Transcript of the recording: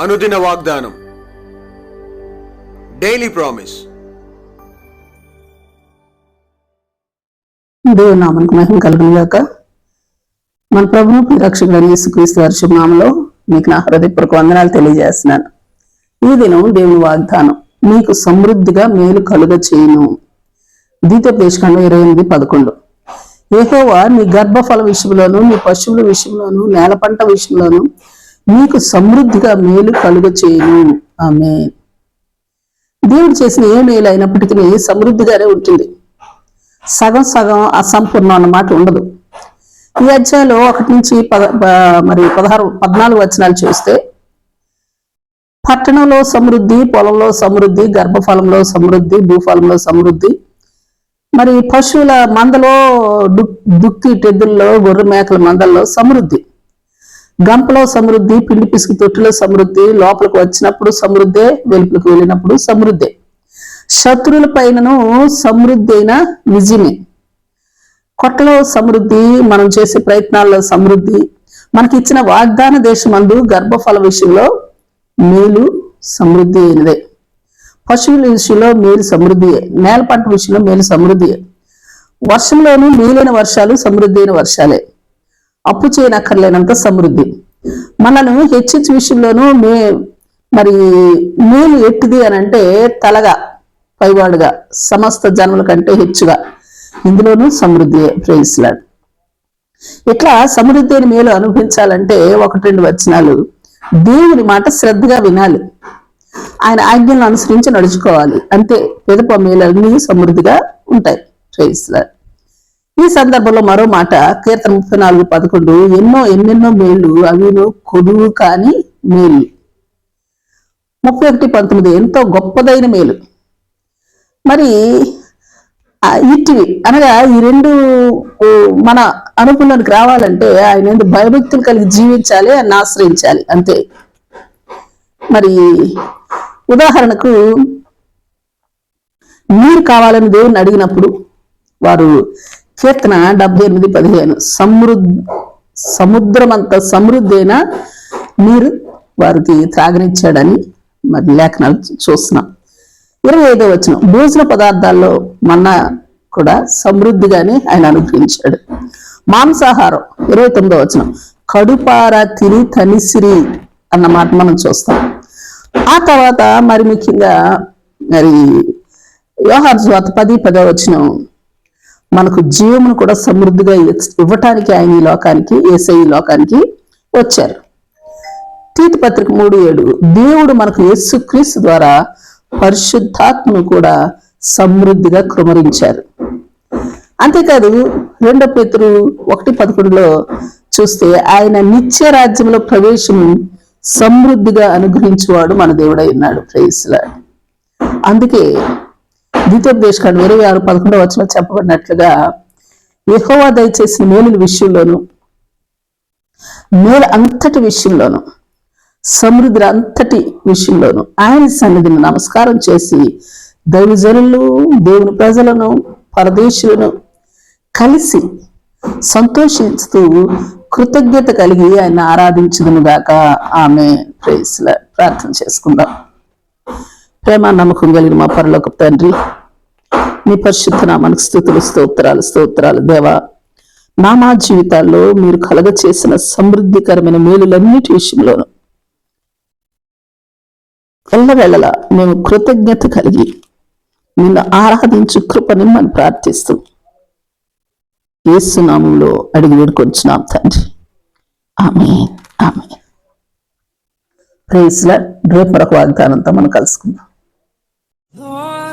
అనుదిన వాగ్దానం. Daily promise దేవుని నామానికి మహిమ కలుగునిగాక. మన ప్రభును ప్రియరక్షకుడైన యేసుక్రీస్తు వారి శుభనామంలో మీకు నా హృదయపూర్వక వందనాలు తెలియజేస్తున్నాను. ఈ దినం దేవుని వాగ్దానం మీకు సమృద్ధిగా మేలు కలుగ చేయును ద్వితీయోపదేశకాండం ఇరవై ఎనిమిది పదకొండు. ఏహోవా నీ గర్భఫల విషయంలోను నీ పశువుల విషయంలోను నేల పంట విషయంలోను మీకు సమృద్ధిగా మేలు కలుగ చేయును ఆమె దేవుడు చేసిన ఏ మేలు అయినప్పటికీ సమృద్ధిగానే ఉంటుంది. సగం సగం అసంపూర్ణం అన్నమాట ఉండదు. ఈ అధ్యాయంలో ఒకటి నుంచి పద మరి పదహారు పద్నాలుగు వచనాలు చూస్తే పట్టణంలో సమృద్ధి పొలంలో సమృద్ధి గర్భఫలంలో సమృద్ధి భూఫలంలో సమృద్ధి మరి పశువుల మందలో దుక్కి టెద్దుల్లో గొర్రె మేకల మందల్లో సమృద్ధి. గంపలో సమృద్ధి పిండి పిసికి తొట్టిలో సమృద్ధి లోపలికి వచ్చినప్పుడు సమృద్ధే వెలుపులకు వెళ్ళినప్పుడు సమృద్ధి. శత్రువుల పైనను సమృద్ధి అయిన నిజమే. కొట్టలో సమృద్ధి మనం చేసే ప్రయత్నాల్లో సమృద్ధి. మనకి ఇచ్చిన వాగ్దాన దేశమందు గర్భఫల విషయంలో మేలు సమృద్ధి అయినదే. పశువుల విషయంలో మేలు సమృద్ధియే. నేల పంట విషయంలో మేలు సమృద్ధియే. వర్షంలోనూ మేలైన వర్షాలు సమృద్ధి అయిన వర్షాలే. అప్పు చేయనక్కర్లేనంత సమృద్ధి. మనను హెచ్హెచ్ విషయంలోనూ మే మరి మేలు ఎట్టిది అని అంటే తలగా పైవాడుగా సమస్త జన్మల కంటే హెచ్చుగా. ఇందులోనూ సమృద్ధి ప్రేయిస్తున్నాడు ఇట్లా సమృద్ధి అని మేలు అనుభవించాలంటే ఒకటి రెండు వచనాలు. దేవుని మాట శ్రద్ధగా వినాలి. ఆయన ఆజ్ఞలను అనుసరించి నడుచుకోవాలి. అంతే పెదప మేలన్నీ సమృద్ధిగా ఉంటాయి. ప్రేయిస్తున్నాడు ఈ సందర్భంలో మరో మాట కీర్తన ముప్పై నాలుగు పదకొండు ఎన్నో ఎన్నెన్నో మేలు అవిను కొదువు కాని మేలు. ముప్పై ఒకటి పంతొమ్మిది ఎంతో గొప్పదైన మేలు. మరి ఆ ఇటివి అనగా ఈ రెండు ఓ, మన అనుకూలానికి రావాలంటే ఆయన ఎందుకు భయభక్తులు కలిగి జీవించాలి ఆయన ఆశ్రయించాలి అంతే. మరి ఉదాహరణకు నీరు కావాలని దేవుని అడిగినప్పుడు వారు కీర్తన డెబ్బై ఎనిమిది పదిహేను. సమృద్ధి సముద్రమంత సమృద్ధి అయిన నీరు వారికి త్రాగనిచ్చాడని మరి లేఖనాలు చూస్తున్నాం. ఇరవై ఐదో వచ్చిన భోజన పదార్థాల్లో మన్నా కూడా సమృద్ధిగానే ఆయన అనుగ్రహించాడు. మాంసాహారం. ఇరవై తొమ్మిదో వచ్చిన కడుపార తిని తనిసిరి అన్న మాట మనం చూస్తాం. ఆ తర్వాత మరి ముఖ్యంగా మరి వ్యవహార స్వాత పది పదో వచ్చిన మనకు జీవమును కూడా సమృద్ధిగా ఇవ్వటానికి ఆయన ఈ లోకానికి ఏసై ఈ లోకానికి వచ్చారు. తీతి పత్రిక మూడు ఏడు. దేవుడు మనకు యేసుక్రీస్తు ద్వారా పరిశుద్ధాత్మను కూడా సమృద్ధిగా కృమరించారు. అంతేకాదు రెండో పేతురు ఒకటి పదకొండులో చూస్తే ఆయన నిత్య రాజ్యంలో ప్రవేశం సమృద్ధిగా అనుగ్రహించేవాడు మన దేవుడై ఉన్నాడు. ప్రేయస్లా అందుకే ద్వితీయోపదేశకాండం ఇరవై ఆరు పదకొండవ వచ్చిన చెప్పబడినట్లుగా యహోవా దయచేసిన మేలుల విషయంలోను మేలు అంతటి విషయంలోను సమృద్ధుల అంతటి విషయంలోను ఆయన సన్నిధిని నమస్కారం చేసి దైవజనులు దేవుని ప్రజలను పరదేశులను కలిసి సంతోషిస్తూ కృతజ్ఞత కలిగి ఆయన ఆరాధించదును గాక. ఆమె ప్రేస్ల ప్రార్థన చేసుకుందాం. ప్రేమ నమ్మకం కలిగిన మా పరలోక తండ్రి మీ పరిశుద్ధ నామానికి స్థుతులు స్తోత్రాలు స్తోత్రాలు. దేవా నామా జీవితాల్లో మీరు కలగ చేసిన సమృద్ధికరమైన మేలులన్నిటి విషయంలోనూ ఎల్లవేళలా మేము కృతజ్ఞత కలిగి నిన్ను ఆరాధించు కృపని మనం ప్రార్థిస్తూ ఏసునామంలో అడిగి వేడుకొంచున్నాం తండ్రి. ఆమె ఆమె రేపు మరొక వాగ్దానంతో మనం కలుసుకుందాం.